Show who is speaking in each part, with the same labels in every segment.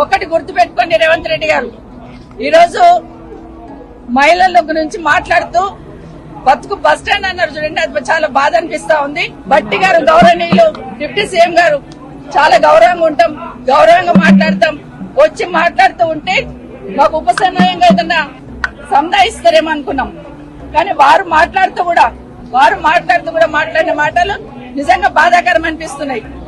Speaker 1: ఒకటి గుర్తు పెట్టుకోండి రేవంత్ రెడ్డి గారు. ఈరోజు మహిళల గురించి మాట్లాడుతూ బతుకు బస్ స్టాండ్ అన్నారు చూడండి అది చాలా బాధ అనిపిస్తా ఉంది. బట్టి గారు గౌరవనీయులు డిప్యూటీ సీఎం గారు చాలా గౌరవంగా ఉంటాం గౌరవంగా మాట్లాడతాం. వచ్చి మాట్లాడుతూ ఉంటే మాకు ఉపసన్నాయంగా ఏదన్నా సంధాయిస్తారేమో అనుకున్నాం. కానీ వారు మాట్లాడుతూ కూడా వారు మాట్లాడుతూ కూడా మాట్లాడిన మాటలు నిజంగా బాధాకరం అనిపిస్తున్నాయి.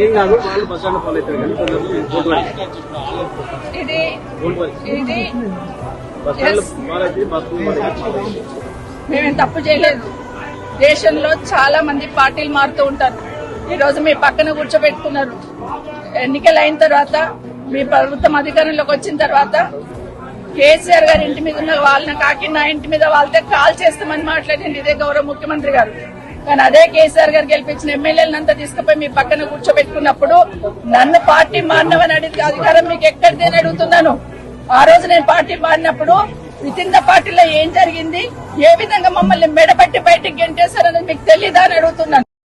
Speaker 2: ఏం కాదు వాళ్ళు బస్ స్టాండ్ ఫాలో అవుతారు కానీ బస్ స్టాండ్. ఫాలో అయితే
Speaker 1: మేమేం తప్పు చేయలేదు. దేశంలో చాలా మంది పార్టీలు మారుతూ ఉంటారు. ఈ రోజు మీ పక్కన కూర్చోబెట్టుకున్నారు. ఎన్నికలు అయిన తర్వాత మీ ప్రభుత్వం అధికారంలోకి వచ్చిన తర్వాత కేసీఆర్ గారి ఇంటి మీద ఉన్న వాళ్ళని కాకి నా ఇంటి మీద వాళ్ళతో కాల్ చేస్తామని మాట్లాడింది ఇదే గౌరవ ముఖ్యమంత్రి గారు. కానీ అదే కేసీఆర్ గారు గెలిపించిన ఎమ్మెల్యేలంతా తీసుకుపోయి మీ పక్కన కూర్చోబెట్టుకున్నప్పుడు నన్ను పార్టీ మారినవని అడిగితే అధికారం మీకు ఎక్కడిది అడుగుతున్నాను. ఆ రోజు నేను పార్టీ మారినప్పుడు వితిన్ ద పార్టీలో ఏం జరిగింది? ఏ విధంగా మమ్మల్ని మెడబట్టి బయటికి గెంటేశారని మీకు తెలీదా అని అడుగుతున్నాను.